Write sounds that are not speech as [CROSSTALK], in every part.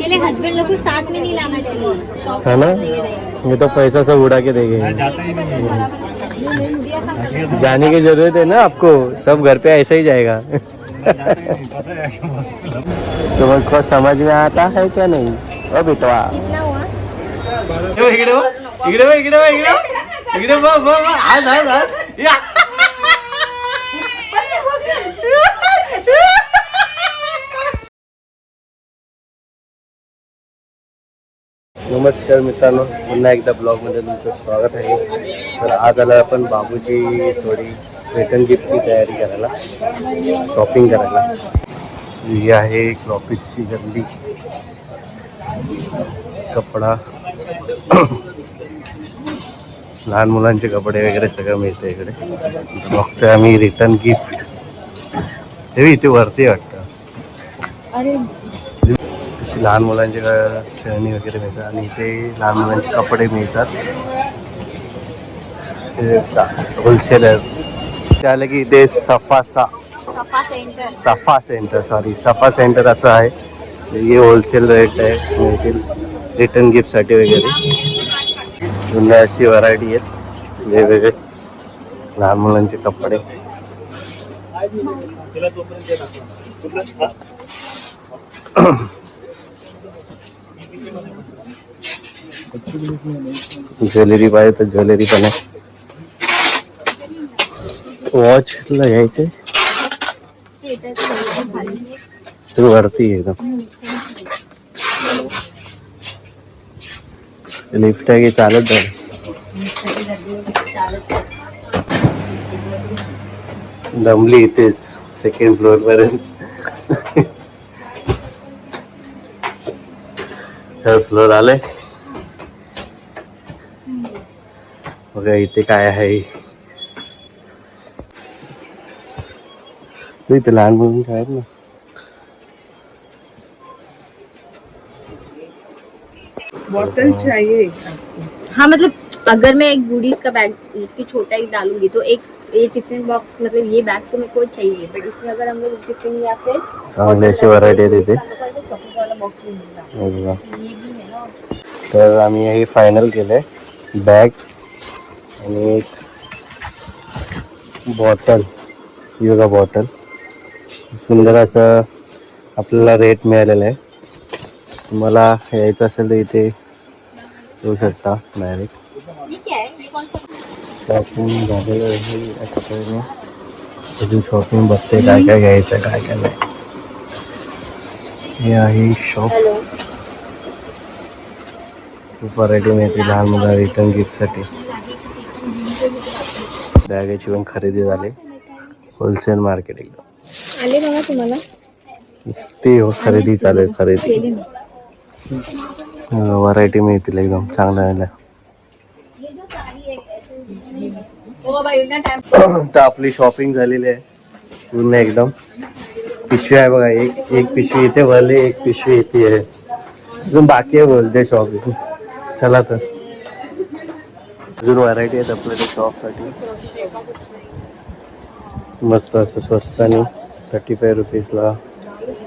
अकेले हस्बैंड लोग को साथ में नहीं लाना चाहिए। है ना? ये तो पैसा सब उड़ा के देंगे। जाने की ज़रूरत है ना आपको? सब घर पे ऐसा ही जाएगा। तुम्हें खुद समझ में आता है क्या नहीं? ओ बेटवा कितना हुआ? इकडे इकडे इकडे इकडे. इकडे. आज, आज, आज. नमस्कार मित्रांनो पुन्हा एकदा ब्लॉगमध्ये तुमचं स्वागत आहे. तर आज आला आपण बाबूची थोडी रिटर्न गिफ्टची तयारी करायला शॉपिंग करायला. ही आहे क्रॉपिसची गल्ली. कपडा. लहान मुलांचे कपडे वगैरे सगळं मिळतं इकडे. बघतोय आम्ही रिटर्न गिफ्ट हे इथे वरती वाटतं. लहान मुलांचे खेळणी वगैरे मिळतात आणि इथे लहान मुलांचे कपडे मिळतात. होलसेलर ते आलं की इथे सफासा सफा सेंटर. सफा सेंटर सॉरी सफा सेंटर असं आहे. हे होलसेल रेट आहे मिळतील रिटर्न गिफ्टसाठी वगैरे. जुन्या अशी व्हरायटी आहेत. वेगवेगळे लहान मुलांचे कपडे. ज्वेलरी पाहिजे तर ज्वेलरी पण आहे. वॉचला घ्यायचे. तू वरती एकदम. लिफ्ट आहे की चालत जाईल? दमली इथेच सेकंड फ्लोअर पर्यंत. थर्ड फ्लोअर आलंय. बघा इथे काय आहे. इथे लहान मुलं काय ना. बॉटल चाहिए एक हाँ मतलब अगर मैं एक बूढ़ीज का बैग इसकी छोटा ही डालूँगी तो एक ये टिफ़िन बॉक्स मतलब ये बैग तो मेरे को चाहिए बट इसमें अगर हम लोग टिफ़िन या फिर चांगली अशी व्हरायटी आहे ये भी तर आम्ही हे फायनल केलंय. बॅग आणि एक बॉटल योगा बॉटल सुंदर असं आपल्याला रेट मिळालेलं आहे. तुम्हाला यायचं असेल तर इथे येऊ शकता डायरेक्ट है शॉपिंग झालेलं आहे. अजून शॉपिंग बघते काय काय घ्यायचं काय काय नाही. हे आहे शॉप खूप व्हरायटी मिळते लहान मुलांना रिटर्न गिफ्टसाठी बॅगेची पण खरेदी झाली. होलसेल मार्केट एकदम. आले बघा तुम्हाला. ती हो खरेदी चालू आहे खरेदी. व्हरायटी मिळतील एकदम चांगल्या ना टाइम [COUGHS] तर आपली शॉपिंग झालेली आहे. पूर्ण एकदम. पिशवी आहे बघा एक एक पिशवी इथे भरली एक पिशवी इथे. आहे अजून बाकी आहे बोलते शॉपिंग चला तर. अजून व्हरायटी आहेत आपल्याकडे शॉपसाठी मस्त असं स्वस्त आणि थर्टी फाय रुपीजला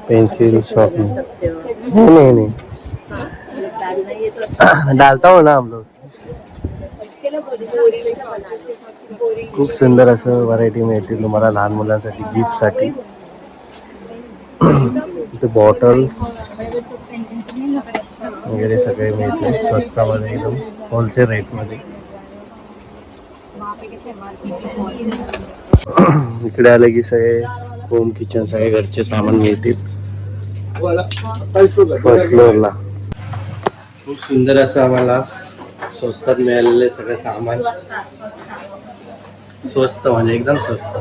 पेन्सिल शॉप नाही नाही [COUGHS] डालता हो ना हम लोग खूप सुंदर असं व्हरायटी मिळते तुम्हाला लहान मुलांसाठी गिफ्टसाठी [COUGHS] इथे बॉटल वगैरे सगळे मिळते स्वस्तामध्ये एकदम होलसेल रेटमध्ये इकडे आले की सगळे होम किचन सगळे घरचे सामान मिळतील. फर्स्ट फ्लोअरला खूप सुंदर असं आम्हाला स्वस्तात मिळालेले सगळं सामान. स्वस्त म्हणजे एकदम स्वस्त.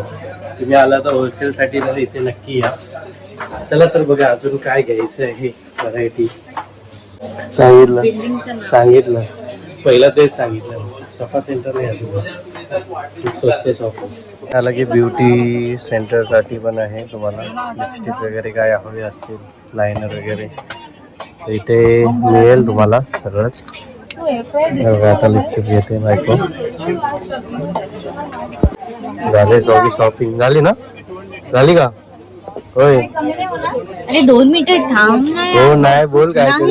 तुम्ही आला तर होलसेल साठी तर इथे नक्की या. चला तर बघा अजून काय घ्यायचं आहे व्हरायटी सांगितलं. सांगितलं. पहिला तेच सांगितलं. सफा सेंटर नाही अजून. स्वस्त शॉप. आला की ब्युटी सेंटरसाठी पण आहे तुम्हाला. लिपस्टिक वगैरे काय हवे असतील लायनर वगैरे. इथे मिळेल तुम्हाला सगळंच. आता लिपस्टिक घेते बायको. झाले सगळी शॉपिंग झाली ना? झाली का? होय. अरे दोन मिनिटं थांब. हो नाही बोल अजून.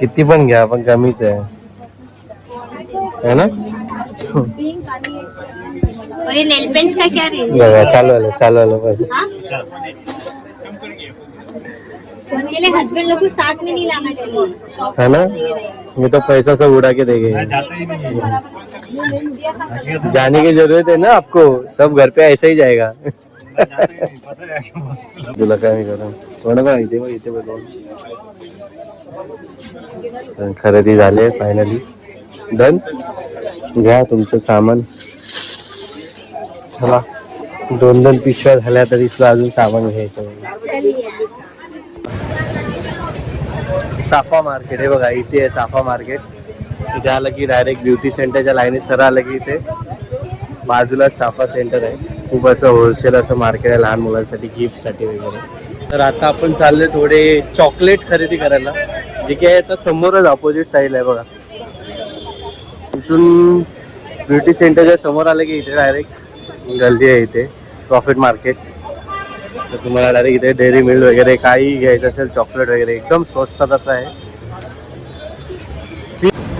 किती पण घ्या पण कमीच आहे. है ना? और ये नेल पेंट्स का क्या रेंज बघा चालू चालू पाहिजे उसके लिए हस्बैंड लोग को साथ में नहीं लाना चाहिए। है ना? ये तो पैसा सब उड़ा के देंगे। जाने की ज़रूरत है ना आपको? सब घर पे ऐसा ही जाएगा। तुला काय मी करू। कोणा पण इथे बघ इथे बघ खरेदी झाली फायनली डन घ्या तुमचं सामान. चला दोन दोन पिशव्या झाल्या तरी सुद्धा अजून सामान घ्यायचं. साफा मार्केट आहे बघा इथे आहे साफा मार्केट. इथे आलं की डायरेक्ट ब्युटी सेंटरच्या लाईनीत सर आलं की इथे बाजूला साफा सेंटर आहे. खूप असं होलसेल असं मार्केट आहे लहान मुलांसाठी गिफ्टसाठी वगैरे. तर आता आपण चाललोय थोडे चॉकलेट खरेदी करायला. जे की आहे आता समोरच ऑपोजिट साईडला आहे बघा. इथून ब्युटी सेंटरच्या समोर आलं की इथे डायरेक्ट गर्दी आहे इथे प्रॉफिट मार्केट तर तुम्हाला डायरेक्ट इथे डेअरी मिल्क वगैरे काही घ्यायचं असेल चॉकलेट वगैरे एकदम स्वस्तात असं आहे.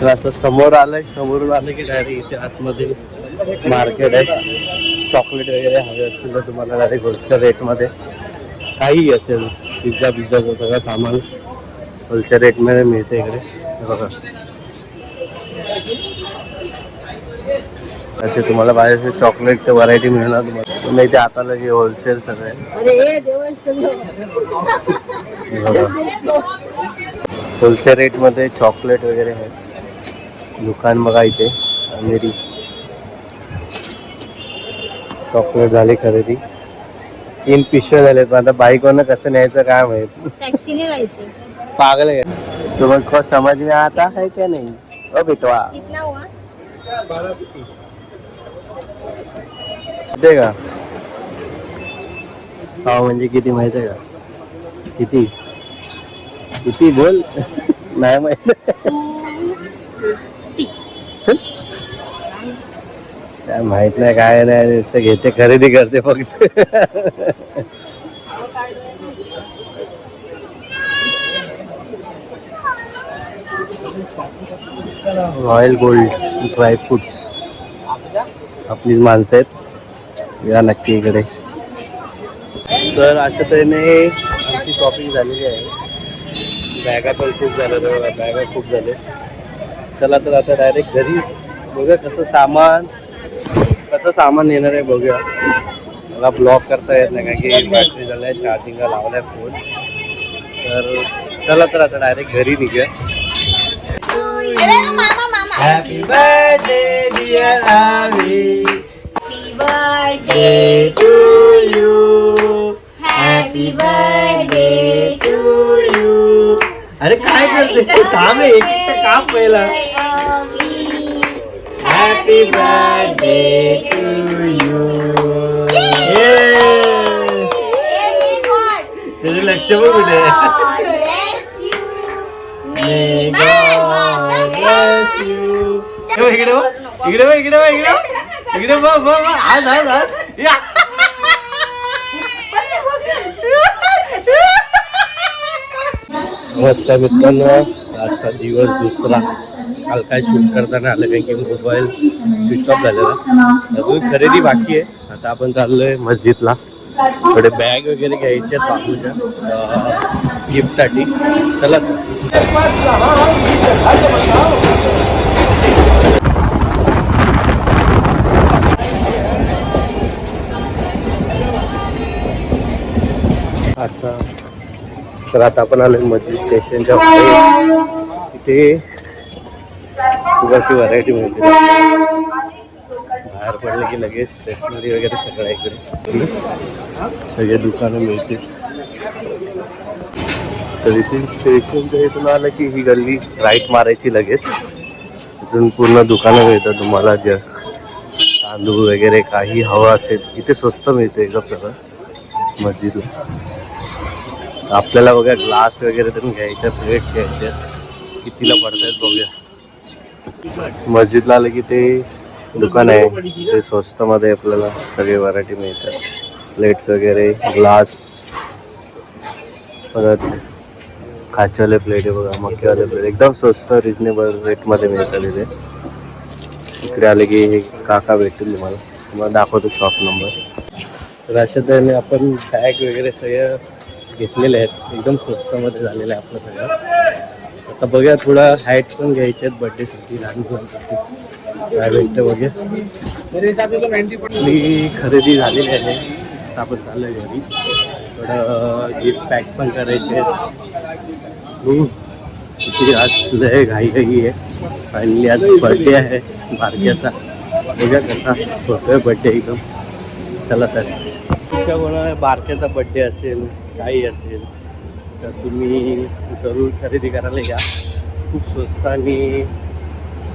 तर असं समोर आलं समोरून आलं की डायरेक्ट इथे आतमध्ये मार्केट आहे. चॉकलेट वगैरे हवे असेल तर तुम्हाला डायरेक्ट होलसेल रेटमध्ये काही असेल पिझ्झा पिझ्झाचं सगळं सामान होलसेल रेटमध्ये मिळते इकडे. बघा. असे तुम्हाला पाहिजे चॉकलेट व्हरायटी मिळणार तुम्हाला. तुम्ही इथे आता लगे होलसेल सगळे. होलसेल रेटमध्ये चॉकलेट वगैरे आहे. दुकान बघा इथे अमेरी चॉकलेट झाली खरेदी. तीन पिशव्या झाल्यात पण आता बाईकवरनं कसं न्यायचं काय माहीत? पागल है तुम्हें खुद समझ में आता है क्या नहीं? ओ बिटवा. कितना हुआ? माहितीये का? पाव म्हणजे किती माहीत आहे का? किती? किती बोल? नाही माहीत. चल. काय माहीत नाही काय नाही नुसतं घेते खरेदी करते फक्त. रॉयल गोल्ड ड्रायफ्रुट्स आपलीच माणसं आहेत. या नक्की इकडे. तर अशा तऱ्हेने आमची शॉपिंग झालेली आहे. बॅगा पण खूप झाल्या बघा बॅगा खूप झाले चला तर आता डायरेक्ट घरी बघूया कसं सामान कसं सामान येणार आहे बघूया. मला ब्लॉक करता येत नाही कारण की बॅटरी झालं आहे चार्जिंगला लावला आहे फोन तर चला तर आता डायरेक्ट घरी निघूया. Happy birthday dear Avi Happy birthday to you. Happy birthday to you. अरे काय करते? काम आहे एक तर काम पहिलं. हॅपी बर्थडे टू यू त्याचं लक्ष बघू दे. इकडे इकडे इकडे इकडे बघ, बघ, आज, आज, आज. नमस्कार मित्रांनो. आजचा दिवस दुसरा. काल काय शूट करताना आलं कारण की मोबाईल स्विच ऑफ झालेला. अजून खरेदी बाकी आहे. आता आपण चाललोय मस्जिदला. थोडे बॅग वगैरे घ्यायचे आहेत बापूच्या. गिफ्टसाठी चला. तर आता आपण आलो मस्जिद स्टेशनच्या इथे खूप अशी व्हरायटी मिळते. बाहेर पडलं की लगेच स्टेशनरी वगैरे सगळं इकडे सगळे दुकानं मिळतील. तर इथे स्टेशनच्या इथून आलं की ही गल्ली राईट मारायची लगेच. इथून पूर्ण दुकानं मिळतात तुम्हाला जे तांदूळ वगैरे काही हवं असेल. इथे स्वस्त मिळते एकदम सगळं. मस्जिदला आपल्याला बघा ग्लास वगैरे पण घ्यायच्या प्लेट्स घ्यायच्या कितीला पडतायत बघूया. मस्जिदला आलं की ते दुकान आहे. ते स्वस्तमध्ये आपल्याला सगळे व्हरायटी मिळतात. प्लेट्स वगैरे ग्लास परत काचवाले प्लेट आहे बघा मक्केवाले प्लेट एकदम स्वस्त रिजनेबल रेटमध्ये मिळतात इथे. इकडे आले की हे काका भेटतील तुम्हाला. तुम्हाला दाखवतो शॉप नंबर तर अशा तऱ्हेने आपण बॅग वगैरे सगळं घेतलेले आहेत. एकदम स्वस्तामध्ये झालेलं आहे आपलं सगळं. आता बघा थोडा हॅट पण घ्यायचे आहेत बड्डेसाठी लहान मुलांसाठी काय भेटतं मी खरेदी झालेली आहे. आपण चाललं आहे घरी. थोडं गिफ्ट पॅक पण करायचे आहेत. किती आज लय घाई घाई आहे. फायनली आज बर्थडे आहे बारक्याचा. बघा कसा होतोय बर्थडे एकदम. चला तर. तुमच्या कोणा बारक्याचा बड्डे असेल. काही असेल तर तुम्ही जरूर खरेदी करायला या. खूप स्वस्त आणि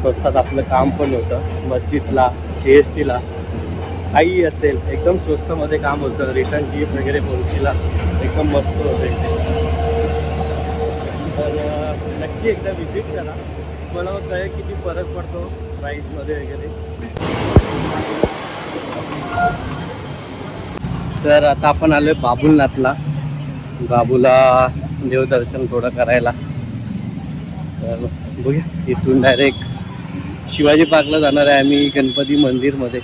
स्वस्तात आपलं काम पण होतं. मस्जिदला सी एस टीला काही असेल एकदम स्वस्तमध्ये काम होतं. रिटर्न गिफ्ट वगैरे पोहोचीला एकदम मस्त होतं. इथे तर नक्की एकदा विजिट करा. मला मग कळेल किती फरक पडतो प्राईसमध्ये वगैरे. तर आता आपण आलोय बाबुलनाथला. बाबूला देवदर्शन थोडं करायला. तर बघूया इथून डायरेक्ट शिवाजी पार्कला जाणार आहे आम्ही गणपती मंदिरमध्ये.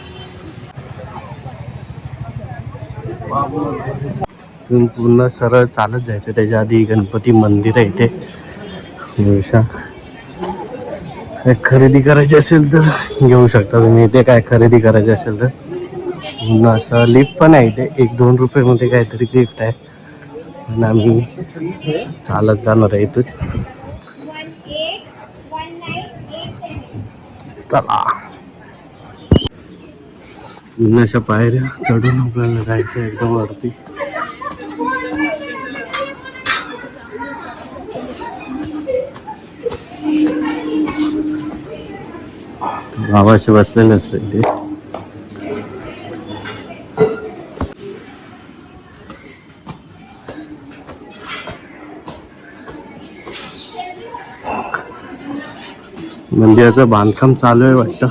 इथून पूर्ण सरळ चालत जायचं त्याच्या आधी गणपती मंदिर आहे इथे. खरेदी करायची असेल तर घेऊ शकता तुम्ही इथे काय खरेदी करायची असेल तर. असं लिफ्ट पण आहे इथे एक दोन रुपये मध्ये काहीतरी लिफ्ट आहे. आणि आम्ही चालत जाणार आहे इथून. चला. अशा पायऱ्या चढून आपल्याला जायचं एकदम वरती. गावाशी बसलेले असते ते. मंदिराचं बांधकाम चालू आहे वाटतं.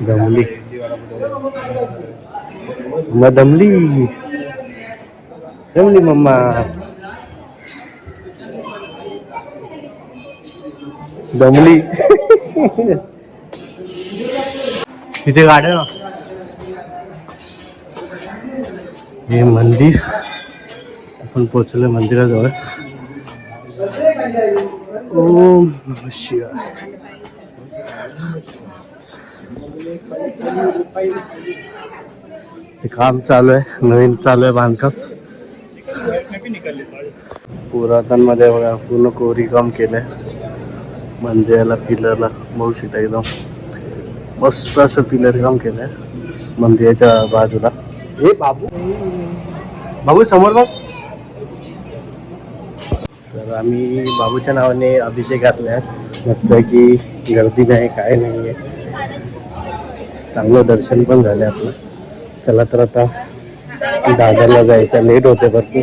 दमली. मग दमली. दमली मम्मा. दमली. तिथे गाड्या हे मंदिर. आपण पोचलोय मंदिराजवळ. ओम शिवाय. ते काम चालू आहे नवीन चालू आहे बांधकाम. पुरातनमध्ये बघा पूर्ण कोरी काम केलंय. मंदिराला पिलरला बघू शकता एकदम. मस्त असं पिलर काम केलंय मंदिराच्या बाजूला. ए बाबू. बाबू समोर बघ. तर आम्ही बाबूच्या नावाने अभिषेक घातल्यात आहेत मस्त आहे की गर्दी नाही काय नाही आहे चांगलं दर्शन पण झालं आपलं. चला तर आता दादरला जायचं. लेट होते भरपूर.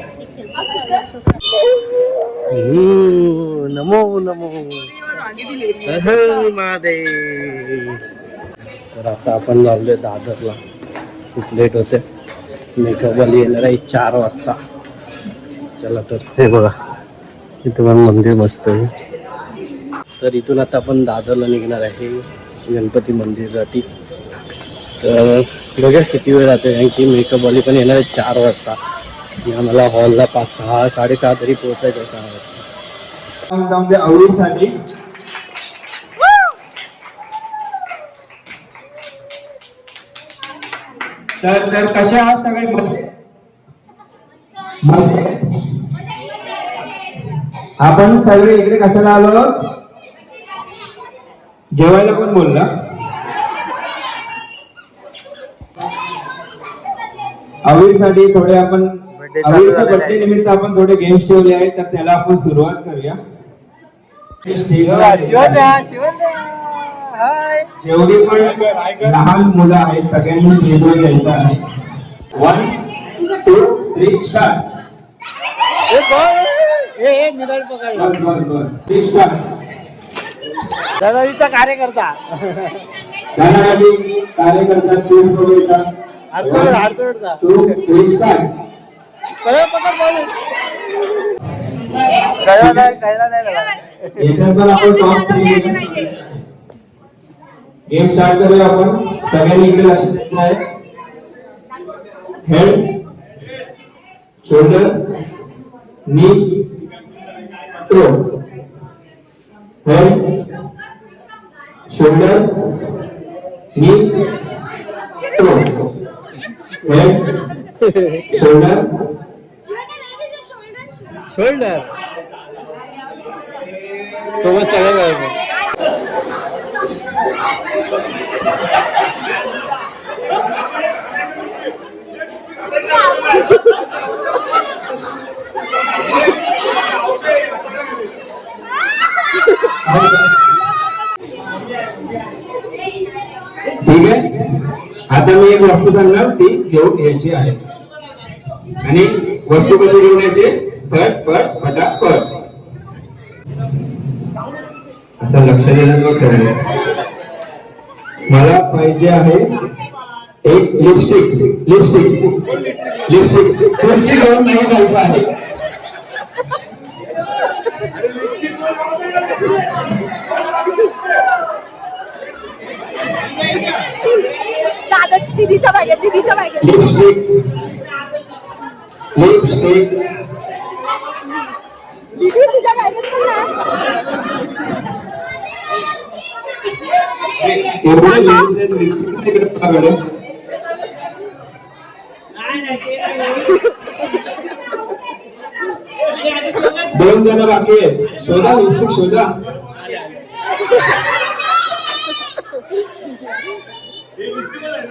नमो नमो. महादेव. तर आता आपण लावले दादरला. खूप लेट होते. मेकअप वाली येणार आहे चार वाजता. चला तर. हे बघा. इथं पण मंदिर मस्त आहे. तर इथून आता आपण दादरला निघणार आहे गणपती मंदिरसाठी. तर बघा किती वेळ राहते कारण की मेकअपवाली पण येणार आहे चार वाजता. आम्हाला हॉलला पाच सहा साडेसहा तरी पोहोचायचं सहा वाजता. जाऊन आवडीसाठी तर तर कशा आहात सगळे? मजेत? आपण सगळे इकडे कशाला आलो? जेवायला कोण बोलला? अवीरसाठी थोडे आपण अवीरच्या बर्थडे निमित्त आपण थोडे गेम्स ठेवले आहेत तर त्याला आपण सुरुवात करूया. जेवढी पण लहान मुलं आहेत सगळ्यांनी स्टेजवर यायचं आहे. वन टू थ्री स्टार्ट दलालीचा कार्यकर्ता. कार्यकर्ता टू रिस्टार्ट कळलं पकड बोलू कळला नाही कळला नाही गेम स्टार्ट करूया आपण. सगळ्यांनी इकडे लक्ष द्यायचं आहे. Head shoulder knee throw head shoulder knee throw head shoulder shoulder आता एक वस्तू त्यांना ती घेऊन यायची आहे. आणि वस्तू कशी घेऊन यायची? फट पट फटाफट असं लक्ष देण्यात बघ सगळे मला पाहिजे आहे एक लिपस्टिक लिपस्टिक लिपस्टिक खुर्ची घेऊन नाही जायचं आहे दादा दिदीच्या बागेत दिदीच्या बागेत लिपस्टिक लिपस्टिक दिदी तुझ्या बागेत पण आहे. एवढे लिपस्टिक लिपस्टिक दोन जण बाकी आहेत शोधा लिपस्टिक शोधा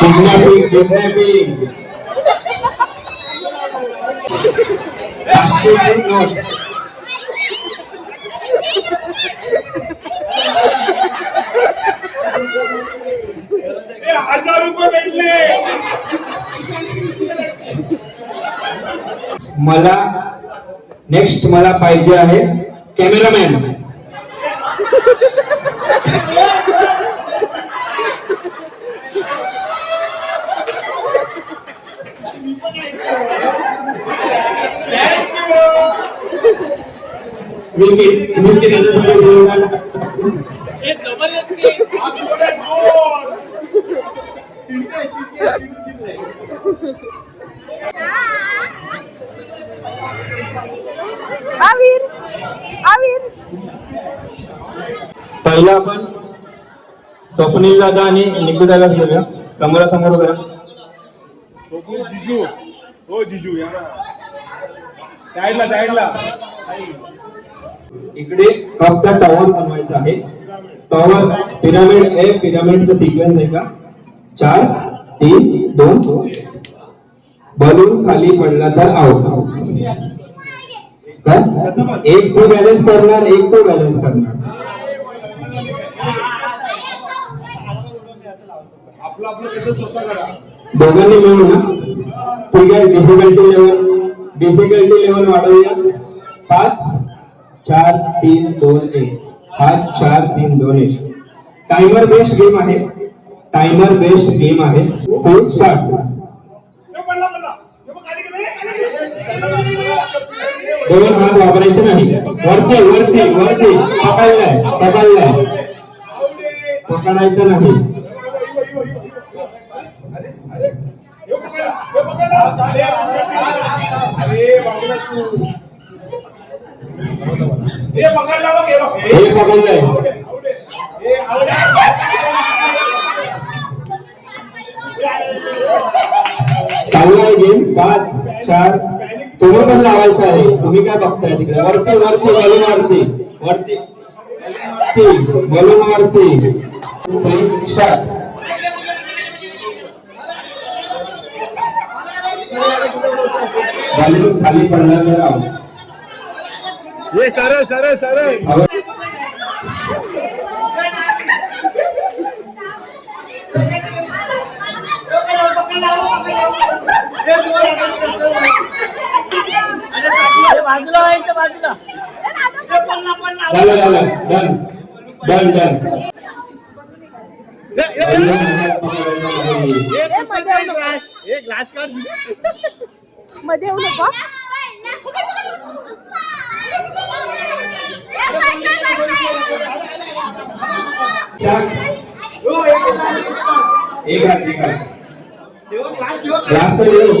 किडनॅपिंग किडनॅपिंग पाचशेची नोट हजार रुपये भेटले मला नेक्स्ट मला पाहिजे आहे कॅमेरामॅन मी कि- मी किती रुपये देऊ का? आवीर आवीर पहिला आपण स्वप्नील दादा आणि निकू दादा घेऊया. समोरासमोर उभ्या बघू. जिजू. हो जिजू या साईडला साईडला इकडे कपचा टॉवर बनवायचा आहे. टॉवर पिरामिड आहे पिरामिडचा सिक्वेन्स आहे का? चार तीन दोन. बलून खाली पडला तर आउट का एक तो बॅलन्स करणार एक तो बॅलन्स करणार. दोघांनी मिळून ना? ठीक आहे डिफिकल्टी लेवल डिफिकल्टी लेवल वाढवूया. पाच चार तीन दोन एक. पाच चार तीन दोन एक. टायमर बेस्ड गेम आहे. टायमर बेस्ड गेम आहे. फुल स्टार्ट दोन हात वापरायचे नाही. वरती वरती वरती पकडलाय पकडलाय. पकडायचं नाही. अरे, हे पकडलंय. चांगला आहे गेम पाच चार. तुम्ही पण लावायचं आहे. तुम्ही काय बघताय तिकडे? वरती वरती बलून वरती. वरती बलून वरती थ्री स्टार्ट खाली out. ये सरळ सरळ सरळ एक ग्लास? काढ. मध्ये येऊ नका. एक हात एक हात ग्लास तर देऊ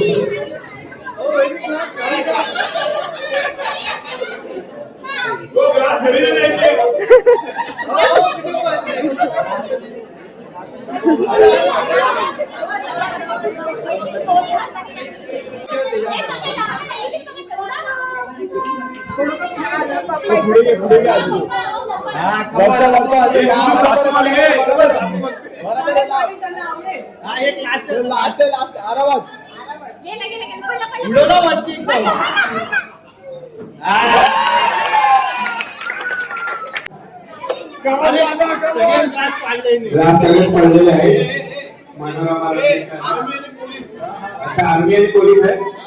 वो ग्लास खरीदे देखिए ग्लास सगळे पडलेले आहेत अच्छा आर्मी आणि पोलीस आहे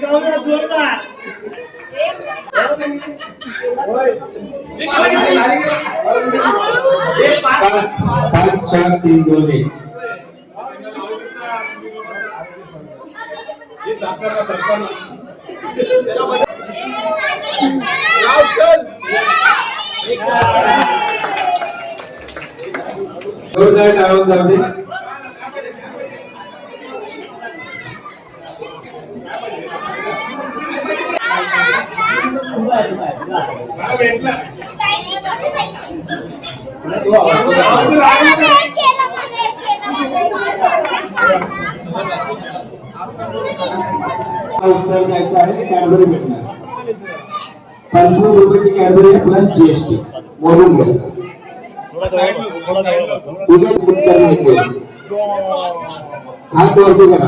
जोरदार पाच चार तीन दोन एक जोरदार टाळून जाऊ दे उत्तर द्यायचं आहे कॅडबरी भेटणार पंचवीस रुपयाची कॅडबरी आहे प्लस जीएसटी मोजून घ्या तुझं उत्तर माहिती आहे. हात वरती करा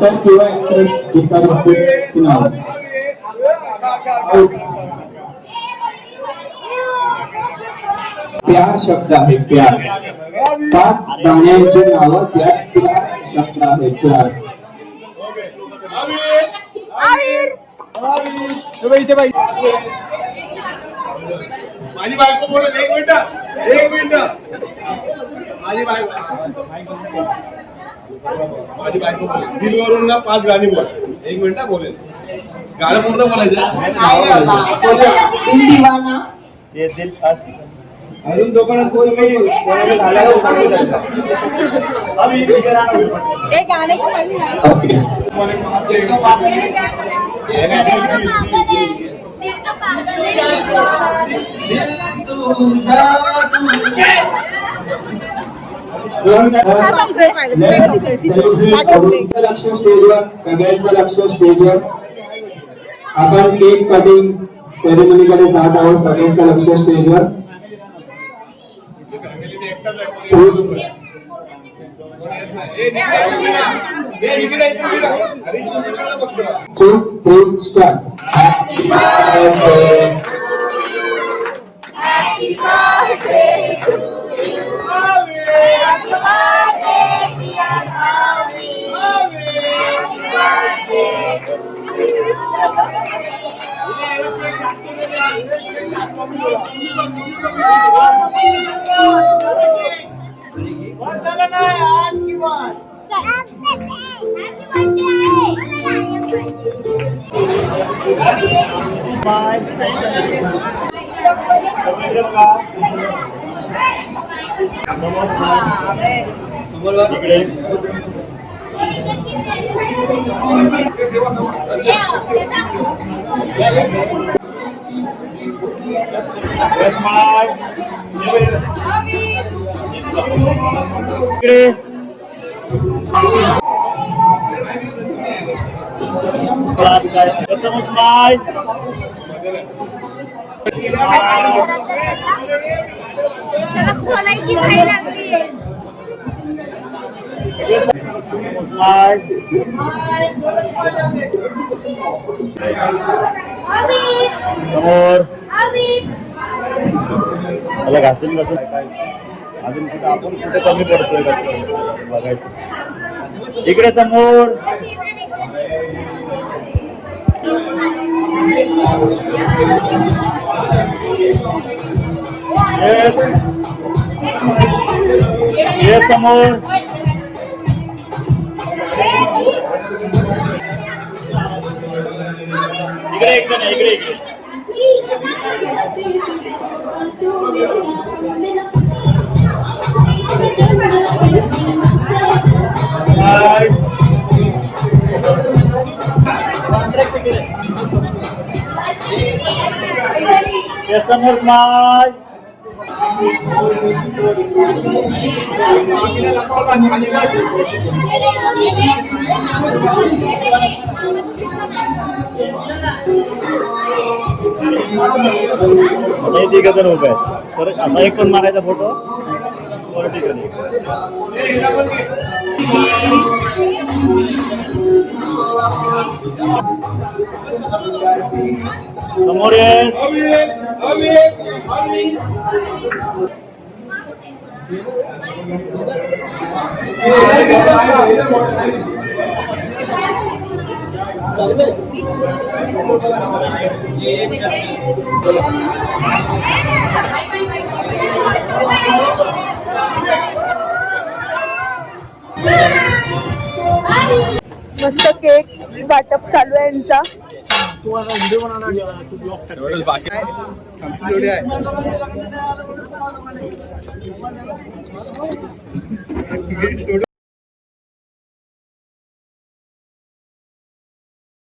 तर किंवा चित्ता व्यक्तीची नाव प्यार शब्द आहे प्यार पाच प्राण्यांची नावं त्यात प्यार शब्द आहे प्यार माझी बायको बोलेल एक मिनिट एक मिनिट. माझी बायको. माझी बायको बोलेल दिलवरून ना पाच गाणी बोल एक मिनिट बोलेल. गाणं पूर्ण बोलायचं अजून दुकानात कोण काही कोणाला झाल्यावर सांगू शकता. हे गाण्याची पहिली आहे. ओके हा complete पाहिजे. तुम्ही complete. Two, three, start. Happy birthday. Happy birthday to you. Happy birthday. Happy birthday to you. बहुत झालं नाही आज की वार Yes, my. कसं स्माईल त्याला खोलायची घाई लागली स्माईल समोर त्याला घासून घासून अजून कुठं आपण कुठे कमी पडतोय का बघायचं. इकडे समोर. समोर. इकडे इकडे इकडे समोर माय हे तिघ जण उभे आहेत. तर असा एक पण मारायचा फोटो समोर ये मस्त केक वाटप चालू आहे यांचा.